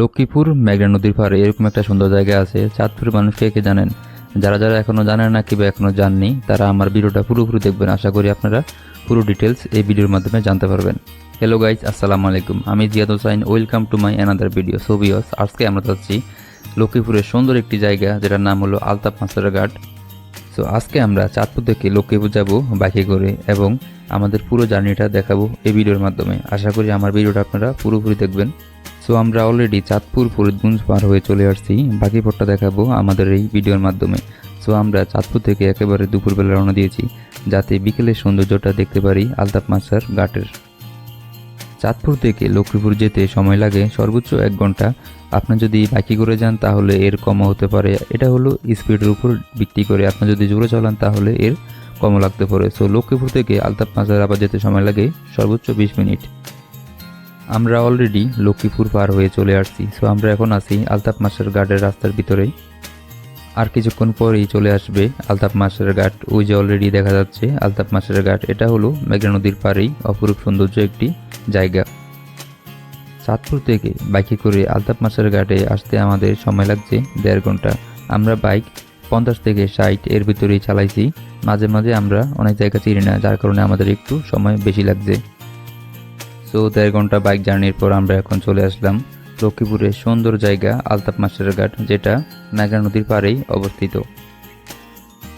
লক্ষ্মীপুর, মেঘনা নদীর পাড়ে এরকম একটা সুন্দর জায়গা আছে, চাঁদপুরের মানুষ কে কে জানেন? যারা যারা এখনও জানেন না, কিংবা এখনও জাননি, তারা আমার ভিডিওটা পুরোপুরি দেখবেন। আশা করি আপনারা পুরো ডিটেলস এই ভিডিওর মাধ্যমে জানতে পারবেন। হ্যালো গাইজ আসসালামু আলাইকুম। আমি Ziad Hossain welcome to my another video সোভিওস আজকে আমরা যাচ্ছি লক্ষ্মীপুরের সুন্দর একটি জায়গা, যেটার নাম হলো আলতাপ মাস্টার ঘাট। সো আজকে আমরা চাঁদপুর থেকে লক্ষ্মীপুর যাব বাইকে করে এবং আমাদের পুরো জার্নিটা দেখাবো এই ভিডিওর মাধ্যমে। আশা করি আমার ভিডিওটা আপনারা পুরোপুরি দেখবেন। সো আমরা অলরেডি চাঁদপুর, ফরিদগঞ্জ পার হয়ে চলে আসছি। বাকি পথটা দেখাবো আমাদের এই ভিডিওর মাধ্যমে। সো আমরা চাঁদপুর থেকে একেবারে দুপুরবেলা রওনা দিয়েছি, যাতে বিকেলের সৌন্দর্যটা দেখতে পারি আলতাপ মাস্টার ঘাটের। চাঁদপুর থেকে লক্ষ্মীপুর যেতে সময় লাগে সর্বোচ্চ এক ঘণ্টা। আপনি যদি বাইকে করে যান, তাহলে এর কমও হতে পারে। এটা হলো স্পিডের উপর ভিত্তি করে। আপনি যদি জোরে চালান, তাহলে এর কমও লাগতে পারে। সো লক্ষ্মীপুর থেকে আলতাপ মাজার আবার যেতে সময় লাগে সর্বোচ্চ বিশ মিনিট। আমরা অলরেডি লক্ষ্মীপুর পার হয়ে চলে আসছি। সো আমরা এখন আছি আলতাপ মাস্টার গার্ডের রাস্তার ভিতরে আর কিছুক্ষণ পরেই চলে আসবে আলতাপ মাস্টার ঘাট। ওই যে অলরেডি দেখা যাচ্ছে আলতাপ মাস্টার ঘাট। এটা হলো মেঘনা নদীর পাড়েই অপরূপ সৌন্দর্য একটি জায়গা। চাঁদপুর থেকে বাইকে করে আলতাপ মাস্টার ঘাটে আসতে আমাদের সময় লাগছে দেড় ঘণ্টা। আমরা বাইক পঞ্চাশ থেকে ষাট এর ভিতরেই চালাইছি। মাঝে মাঝে আমরা অনেক জায়গা চিনি না, যার কারণে আমাদের একটু সময় বেশি লাগছে। সো দেড় ঘণ্টা বাইক জার্নির পর আমরা এখন চলে আসলাম লক্ষ্মীপুরের সুন্দর জায়গা আলতাপ মাস্টার ঘাট, যেটা নাগা নদীর পাড়েই অবস্থিত।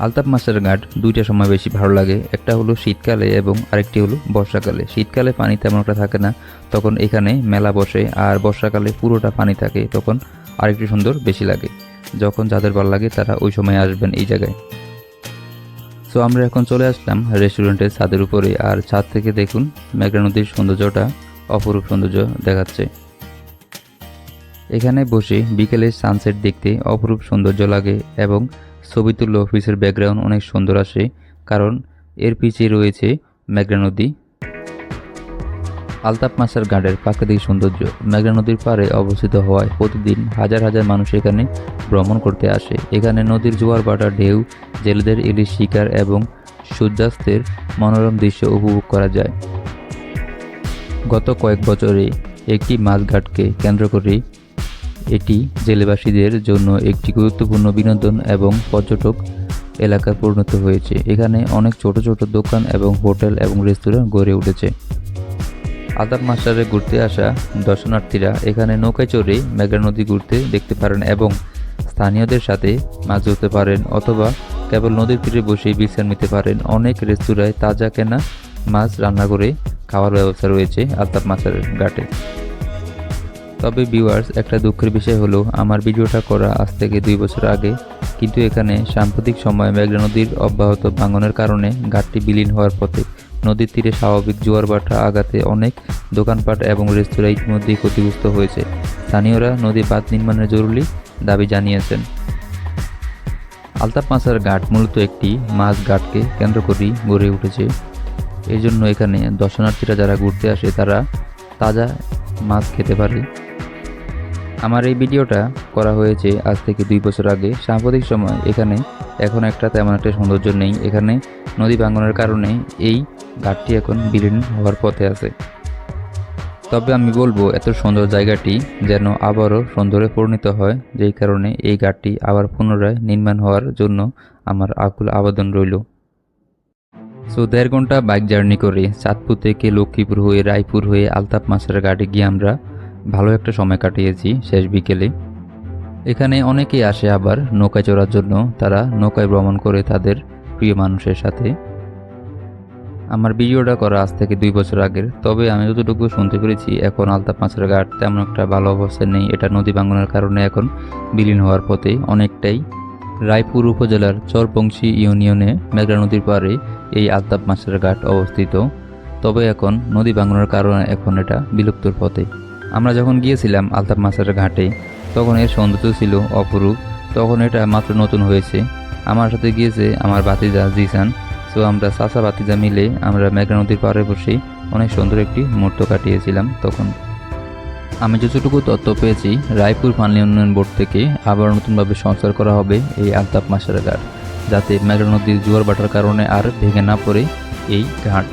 আলতাপ মাস্টার ঘাট দুইটা সময় বেশি ভালো লাগে, একটা হলো শীতকালে এবং আরেকটি হলো বর্ষাকালে। শীতকালে পানি তেমন একটা থাকে না, তখন এখানে মেলা বসে, আর বর্ষাকালে পুরোটা পানি থাকে, তখন আরেকটু সুন্দর বেশি লাগে। যখন যাদের ভালো লাগে তারা ওই সময় আসবেন এই জায়গায়। সো আমরা এখন চলে আসলাম রেস্টুরেন্টের ছাদের উপরে, আর ছাদ থেকে দেখুন মেঘনা নদীর সৌন্দর্যটা, অপরূপ সৌন্দর্য দেখাচ্ছে। এখানে বসে বিকেলের সানসেট দেখতে অপরূপ সৌন্দর্য লাগে এবং ছবি তুললে অফিসের ব্যাকগ্রাউন্ড অনেক সুন্দর আসে, কারণ এর পিছিয়ে রয়েছে মেঘনা নদী। আলতাপ মাসার ঘাটের প্রাকৃতিক সৌন্দর্য মেঘনা নদীর পাড়ে অবস্থিত হওয়ায় প্রতিদিন হাজার হাজার মানুষ এখানে ভ্রমণ করতে আসে। এখানে নদীর জোয়ার ভাটা, ঢেউ, জেলেদের ইলিশ শিকার এবং সূর্যাস্তের মনোরম দৃশ্য উপভোগ করা যায়। গত কয়েক বছরে একটি মাছঘাটকে কেন্দ্র করে এটি জেলেবাসীদের জন্য একটি গুরুত্বপূর্ণ বিনোদন এবং পর্যটক এলাকায় পরিণত হয়েছে। এখানে অনেক ছোট ছোট দোকান এবং হোটেল এবং রেস্তোরাঁ গড়ে উঠেছে। আদাব মাস্টারে ঘুরতে আসা দর্শনার্থীরা এখানে নৌকায় চড়ে মেঘা নদী ঘুরতে দেখতে পারেন এবং স্থানীয়দের সাথে মাছ ধরতে পারেন অথবা কেবল নদীর তীরে বসে বিশ্রাম নিতে পারেন। অনেক রেস্তোরাঁয় তাজা কেনা মাছ রান্না করে খাওয়ার ব্যবস্থা রয়েছে আলতাপ মাছের ঘাটে। তবে ভিউয়ার্স, একটা দুঃখের বিষয় হলো, আমার ভিডিওটা করা আজ থেকে দুই বছর আগে, কিন্তু এখানে সাম্প্রতিক সময়ে মেঘনা নদীর অব্যাহত ভাঙনের কারণে ঘাটটি বিলীন হওয়ার পথে নদীর তীরে স্বাভাবিক জোয়ার ভাটা আঘাতে অনেক দোকানপাট এবং রেস্তোরাঁ ইতিমধ্যেই ক্ষতিগ্রস্ত হয়েছে। স্থানীয়রা নদী বাঁধ নির্মাণের জরুরি দাবি জানিয়েছেন। আলতাপ মাছার ঘাট মূলত একটি মাছ ঘাটকে কেন্দ্র করেই গড়ে উঠেছে। এই জন্য এখানে দর্শনার্থীরা যারা ঘুরতে আসে তারা তাজা মাছ খেতে পারে। আমার এই ভিডিওটা করা হয়েছে আজ থেকে দুই বছর আগে। সাম্প্রতিক সময় এখানে এখন একটা তেমন একটা সৌন্দর্য নেই। এখানে নদী ভাঙনের কারণে এই ঘাটটি এখন বিলীন হওয়ার পথে আছে। তবে আমি বলব, এত সুন্দর জায়গাটি যেন আবারও সুন্দরে পরিণত হয়, যেই কারণে এই ঘাটটি আবার পুনরায় নির্মাণ হওয়ার জন্য আমার আকুল আবেদন রইল। সো, দেড় ঘণ্টা বাইক জার্নি করে চাঁদপুর থেকে লক্ষ্মীপুর হয়ে, রায়পুর হয়ে আলতাপ মাছের ঘাটে গিয়ে আমরা ভালো একটা সময় কাটিয়েছি শেষ বিকেলে। এখানে অনেকেই আসে আবার নৌকায় চড়ার জন্য। তারা নৌকায় ভ্রমণ করে তাদের প্রিয় মানুষের সাথে। আমার ভিডিওটা করা আজ থেকে দুই বছর আগের। তবে আমি যতটুকু শুনতে পেরেছি, এখন আলতাপ মাছের ঘাট তেমন একটা ভালো অবস্থায় নেই। এটা নদী ভাঙনের কারণে এখন বিলীন হওয়ার পথে অনেকটাই। রায়পুর উপজেলার চরপংশী ইউনিয়নে মেঘনা নদীর পাড়ে এই আলতাপ মাছের ঘাট অবস্থিত। তবে এখন নদী ভাঙনের কারণে এখন এটা বিলুপ্তর পথে। আমরা যখন গিয়েছিলাম আলতাপ মাছের ঘাটে, তখন এর সৌন্দর্য ছিল অপরূপ। তখন এটা মাত্র নতুন হয়েছে। আমার সাথে গিয়েছে আমার বাতিজা জিসান। সো আমরা চাচা বাতিজা মিলে আমরা মেঘনা নদীর পাড়ে বসে অনেক সুন্দর একটি মুহূর্ত কাটিয়েছিলাম তখন। আমি যতটুকু তথ্য পেয়েছি, রায়পুর পানি উন্নয়ন বোর্ড থেকে আবার নতুনভাবে সংস্কার করা হবে এই আলতাপ মাছের ঘাট, যাতে মেঘনা নদীর জোয়ার বাটার কারণে আর ভেঙে না পড়ে এই ঘাট।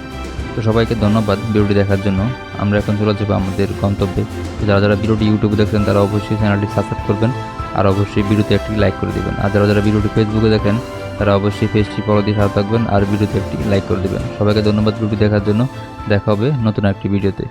তো সবাইকে ধন্যবাদ ভিডিওটি দেখার জন্য। আমরা এখন চলে যাব আমাদের গন্তব্যে। যারা যারা ভিডিওটি ইউটিউবে দেখছেন, তারা অবশ্যই চ্যানেলটি সাবস্ক্রাইব করবেন আর অবশ্যই ভিডিওতে একটি লাইক করে দেবেন। আর যারা যারা ভিডিওটি ফেসবুকে দেখেন, তারা অবশ্যই ফেসটি ফলো দিয়ে সাথে থাকবেন আর ভিডিওতে একটি লাইক করে দেবেন। সবাইকে ধন্যবাদ ভিডিও দেখার জন্য। দেখা হবে নতুন একটি ভিডিওতে।